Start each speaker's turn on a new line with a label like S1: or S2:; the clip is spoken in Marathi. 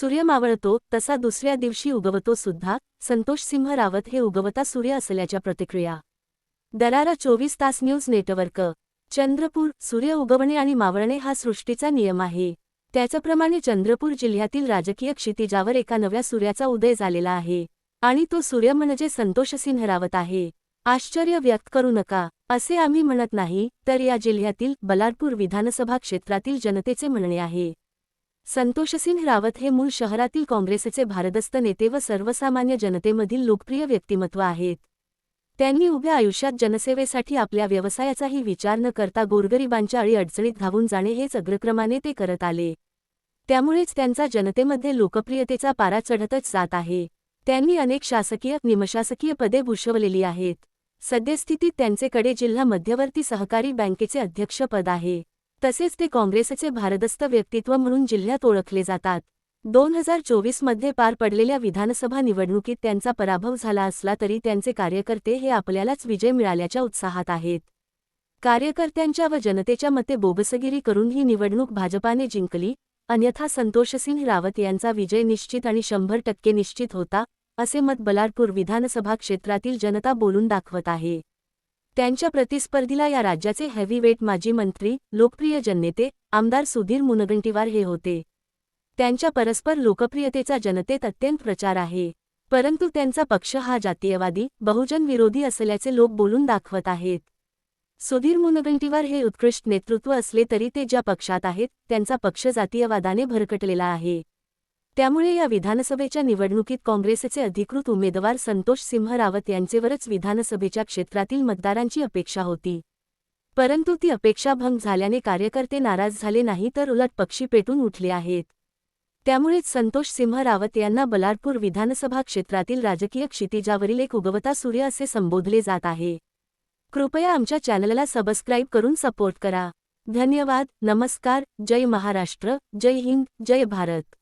S1: सूर्य मावळतो तसा दुसऱ्या दिवशी उगवतो सुद्धा संतोष सिंह रावत हे उगवता सूर्य असल्याच्या प्रतिक्रिया. दरारा चोवीस तास न्यूज नेटवर्क. चंद्रपूर सूर्य उगवणे आणि मावळणे हा सृष्टीचा नियम आहे. त्याचप्रमाणे चंद्रपूर जिल्ह्यातील राजकीय क्षितिजावर एका नव्या सूर्याचा उदय झालेला आहे. आणि तो सूर्य म्हणजे संतोष सिंह रावत आहे. आश्चर्य व्यक्त करू नका असे आम्ही म्हणत नाही तर या जिल्ह्यातील बलारपूर विधानसभा क्षेत्रातील जनतेचे म्हणणे आहे. संतोषसिंह रावत हे मूळ शहरातील काँग्रेसचे भारदस्त नेते व सर्वसामान्य जनतेमधील लोकप्रिय व्यक्तिमत्व आहेत. त्यांनी उभ्या आयुष्यात जनसेवेसाठी आपल्या व्यवसायाचाही विचार न करता गोरगरिबांच्या अडीअडचणीत धावून जाणे हेच अग्रक्रमाने ते करत आले. त्यामुळेच त्यांचा जनतेमध्ये लोकप्रियतेचा पारा चढतच जात आहे. त्यांनी अनेक शासकीय निमशासकीय पदे भूषवलेली आहेत. सद्यस्थितीत त्यांचेकडे जिल्हा मध्यवर्ती सहकारी बँकेचे अध्यक्षपद आहे. तसेच ते काँग्रेसचे भारदस्त व्यक्तित्व म्हणून जिल्ह्यात ओळखले जातात. दोन हजार चोवीसमध्ये पार पडलेल्या विधानसभा निवडणुकीत त्यांचा पराभव झाला असला तरी त्यांचे कार्यकर्ते हे आपल्यालाच विजय मिळाल्याच्या उत्साहात आहेत. कार्यकर्त्यांच्या व जनतेच्या मते बोबसगिरी करून ही निवडणूक भाजपाने जिंकली अन्यथा संतोषसिंह रावत यांचा विजय निश्चित आणि शंभर टक्के निश्चित होता असे मत बलारपूर विधानसभा क्षेत्रातील जनता बोलून दाखवत आहे. त्यांच्या प्रतिस्पर्धीला या राज्याचे हेवीवेट माजी मंत्री लोकप्रिय जननेते आमदार सुधीर मुनगंटीवार हे होते. त्यांच्या परस्पर लोकप्रियतेचा जनतेत अत्यंत प्रचार आहे. परंतु त्यांचा पक्ष हा जातीयवादी बहुजन विरोधी असल्याचे लोक बोलून दाखवत आहेत. सुधीर मुनगंटीवार हे उत्कृष्ट नेतृत्व असले तरी ते ज्या पक्षात आहेत त्यांचा पक्ष जातीयवादाने भरकटलेला आहे. त्यामुळे या विधानसभेच्या निवडणुकीत काँग्रेसचे अधिकृत उमेदवार संतोष सिंह रावत यांचेवरच विधानसभेच्या क्षेत्रातील मतदारांची अपेक्षा होती. परंतु ती अपेक्षा भंग झाल्याने कार्यकर्ते नाराज झाले नाही तर उलट पक्षी पेटून उठले आहेत. त्यामुळेच संतोष सिंह रावत यांना बलारपूर विधानसभा क्षेत्रातील राजकीय क्षितिजावरील एक उगवता सूर्य असे संबोधले जात आहे. कृपया आमच्या चॅनलला सबस्क्राईब करून सपोर्ट करा. धन्यवाद. नमस्कार. जय महाराष्ट्र. जय हिंद. जय भारत.